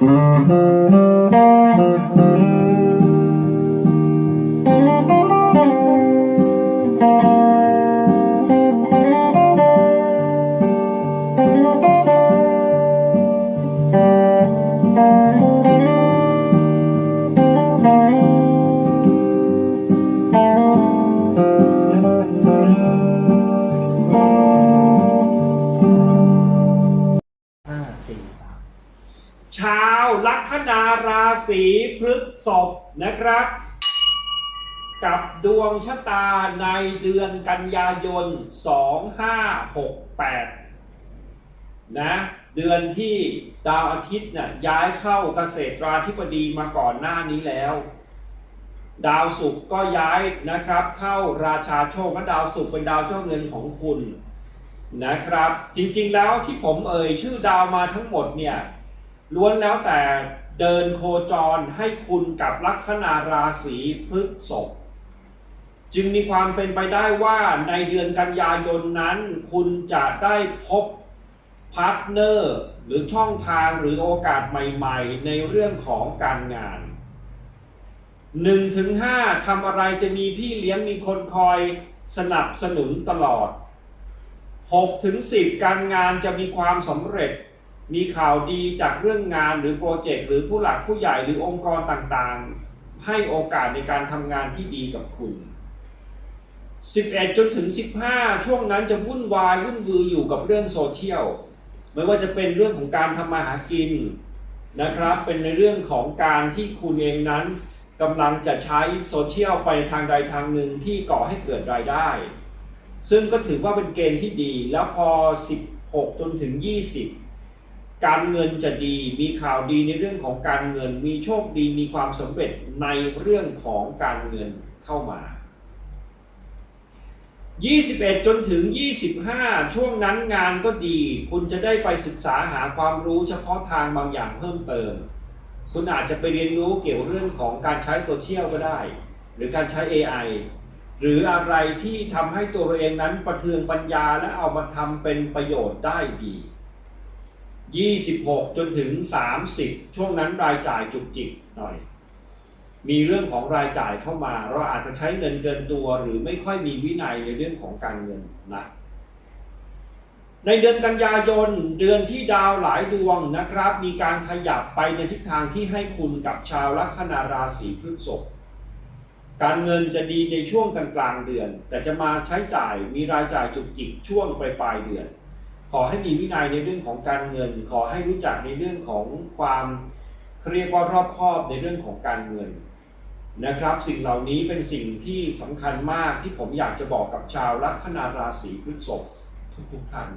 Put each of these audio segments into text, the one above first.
ห้ ชาวลัคนาราศีพฤษภนะครับ กับดวงชะตาในเดือนกันยายน 2568 นะ เดือนที่ดาวอาทิตย์น่ะย้ายเข้าเกษตราธิบดีมาก่อนหน้านี้แล้ว ดาวศุกร์ก็ย้ายนะครับ เข้าราชาโชคและดาวศุกร์เป็นดาวเจ้าเงินของคุณนะครับ จริงๆแล้วที่ผมเอ่ยชื่อดาวมาทั้งหมดเนี่ย ล้วนแล้วแต่เดินโคจรให้คุณกับลัคนาราศีพฤษภจึงมีความเป็นไปได้ว่าในเดือนกันยายนนั้น คุณจะได้พบพาร์ทเนอร์หรือช่องทางหรือโอกาสใหม่ๆ ในเรื่องของการงาน1-5ถึง5ทำอะไรจะมีพี่เลี้ยงมีคนคอยสนับสนุนตลอด6ถึง10 การงานจะมีความสำเร็จ มีข่าวดีจากเรื่องงานหรือโปรเจกต์หรือผู้หลักผู้ใหญ่หรือองค์กรต่างๆ ให้โอกาสในการทำงานที่ดีกับคุณ 11 จนถึง 15 ช่วงนั้นจะวุ่นวายวุ่นวืออยู่กับเรื่องโซเชียลไม่ว่าจะเป็นเรื่องของการทำมาหากินนะครับ เป็นในเรื่องของการที่คุณเองนั้นกำลังจะใช้โซเชียลไปทางใดทางหนึ่งที่ก่อให้เกิดรายได้ ซึ่งก็ถือว่าเป็นเกณฑ์ที่ดีแล้วพอ 16 จนถึง 20 การเงินจะดีมีข่าวดีในเรื่องของการเงิน มีโชคดีมีความสำเร็จในเรื่องของการเงินเข้ามา 21 จนถึง 25 ช่วงนั้นงานก็ดี คุณจะได้ไปศึกษาหาความรู้เฉพาะทางบางอย่างเพิ่มเติม คุณอาจจะไปเรียนรู้เกี่ยวเรื่องของการใช้โซเชียลก็ได้ หรือการใช้ AI หรืออะไรที่ทำให้ตัวเราเองนั้นประเทืองปัญญาและเอามาทำเป็นประโยชน์ได้ดี 26 จนถึง 30 ช่วงนั้นรายจ่ายจุกจิกหน่อย มีเรื่องของรายจ่ายเข้ามา เราอาจจะใช้เงินเกินตัว หรือไม่ค่อยมีวินัยในเรื่องของการเงินนะในเดือนกันยายนเดือนที่ดาวหลายดวงนะครับ มีการขยับไปในทิศทางที่ให้คุณกับชาวลัคนาราศีพฤษภการเงินจะดีในช่วงกลางกลางเดือน แต่จะมาใช้จ่ายมีรายจ่ายจุกจิกช่วงปลายปลายเดือน ขอให้มีวินัยในเรื่องของการเงิน ขอให้รู้จักในเรื่องของความเขาเรียกว่ารอบคอบในเรื่องของการเงินนะครับ สิ่งเหล่านี้เป็นสิ่งที่สำคัญมากที่ผมอยากจะบอกกับชาวลัคนาราศีพฤษภทุกๆท่าน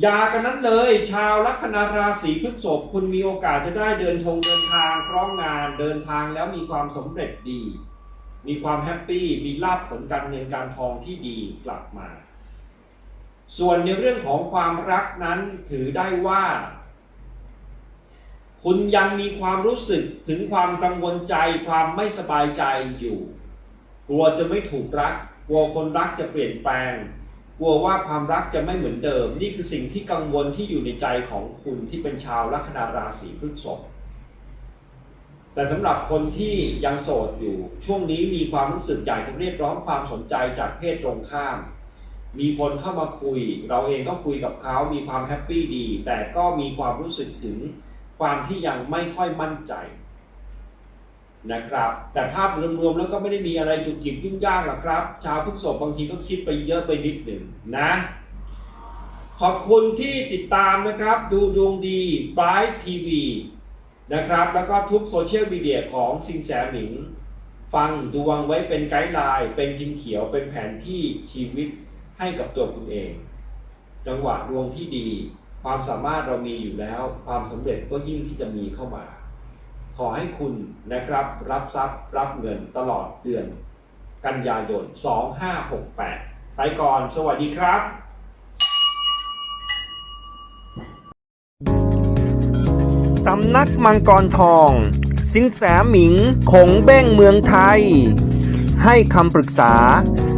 อย่ากันนั้นเลย ชาวลัคนาราศีพฤษภคุณมีโอกาสจะได้เดินทงเดินทางพร้อมงานเดินทางแล้วมีความสำเร็จดี มีความแฮปปี้มีลาภผลการเงินการทองที่ดีกลับมา ส่วนในเรื่องของความรักนั้นถือได้ว่า คุณยังมีความรู้สึกถึงความกังวลใจความไม่สบายใจอยู่ กลัวจะไม่ถูกรัก กลัวคนรักจะเปลี่ยนแปลง กลัวว่าความรักจะไม่เหมือนเดิม นี่คือสิ่งที่กังวลที่อยู่ในใจของคุณที่เป็นชาวลัคนาราศีพฤษภแต่สำหรับคนที่ยังโสดอยู่ ช่วงนี้มีความรู้สึกอยากจะเรียกร้องความสนใจจากเพศตรงข้าม มีคนเข้ามาคุย เราเองก็คุยกับเขามีความแฮปปี้ดี แต่ก็มีความรู้สึกถึงความที่ยังไม่ค่อยมั่นใจนะครับ แต่ภาพรวมๆแล้วก็ไม่ได้มีอะไรจุกจิกยุ่งยากหรอกครับ ชาวพฤษภบางทีก็คิดไปเยอะไปนิดหนึ่งนะ ขอบคุณที่ติดตามนะครับ ดูดวงดีบายทีวีนะครับ แล้วก็ทุกโซเชียลมีเดียของสิงแสหมิง ฟังดวงไว้เป็นไกด์ไลน์ เป็นพิมพ์เขียวเป็นแผนที่ชีวิต ให้กับตัวคุณเอง จังหวะดวงที่ดี ความสามารถเรามีอยู่แล้ว ความสำเร็จก็ยิ่งที่จะมีเข้ามา ขอให้คุณนะครับรับทรัพย์รับเงินตลอดเดือน กันยายน 2568 ไปก่อน สวัสดีครับ สำนักมังกรทอง สินแสหมิงคงเบ้งเมืองไทย ให้คำปรึกษา